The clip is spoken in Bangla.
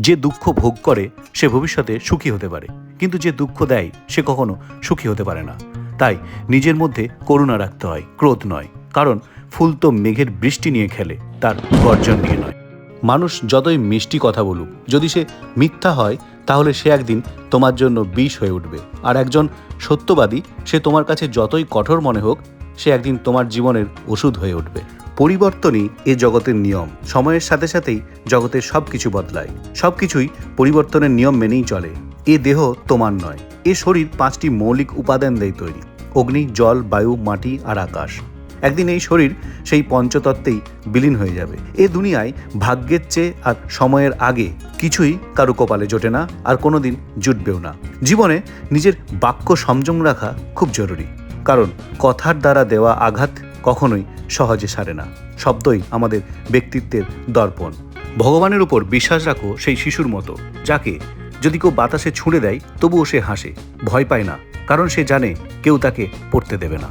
যে দুঃখ ভোগ করে, সে ভবিষ্যতে সুখী হতে পারে। কিন্তু যে দুঃখ দেয়, সে কখনো সুখী হতে পারে না। তাই নিজের মধ্যে করুণা রাখতে হয়, ক্রোধ নয়। কারণ ফুল তো মেঘের বৃষ্টি নিয়ে খেলে, তার গর্জন নিয়ে নয়। মানুষ যতই মিষ্টি কথা বলুক, যদি সে মিথ্যা হয়, তাহলে সে একদিন তোমার জন্য বিষ হয়ে উঠবে। আর একজন সত্যবাদী, সে তোমার কাছে যতই কঠোর মনে হোক, সে একদিন তোমার জীবনের ওষুধ হয়ে উঠবে। পরিবর্তনই এ জগতের নিয়ম। সময়ের সাথে সাথেই জগতের সব কিছু বদলায়। সব কিছুই পরিবর্তনের নিয়ম মেনেই চলে। এ দেহ তোমার নয়। এ শরীর পাঁচটি মৌলিক উপাদান দিয়ে তৈরি। অগ্নি, জল, বায়ু, মাটি আর আকাশ। একদিন এই শরীর সেই পঞ্চতত্ত্বেই বিলীন হয়ে যাবে। এ দুনিয়ায় ভাগ্যের চেয়ে আর সময়ের আগে কিছুই কারও কপালে জোটে না আর কোনোদিন জুটবেও না। জীবনে নিজের বাক্য সংযম রাখা খুব জরুরি। কারণ কথার দ্বারা দেওয়া আঘাত কখনোই সহজে সারে না। শব্দই আমাদের ব্যক্তিত্বের দর্পণ। ভগবানের উপর বিশ্বাস রাখো সেই শিশুর মতো, যাকে যদি কেউ বাতাসে ছুঁড়ে দেয় তবুও সে হাসে, ভয় পায় না, কারণ সে জানে কেউ তাকে পড়তে দেবে না।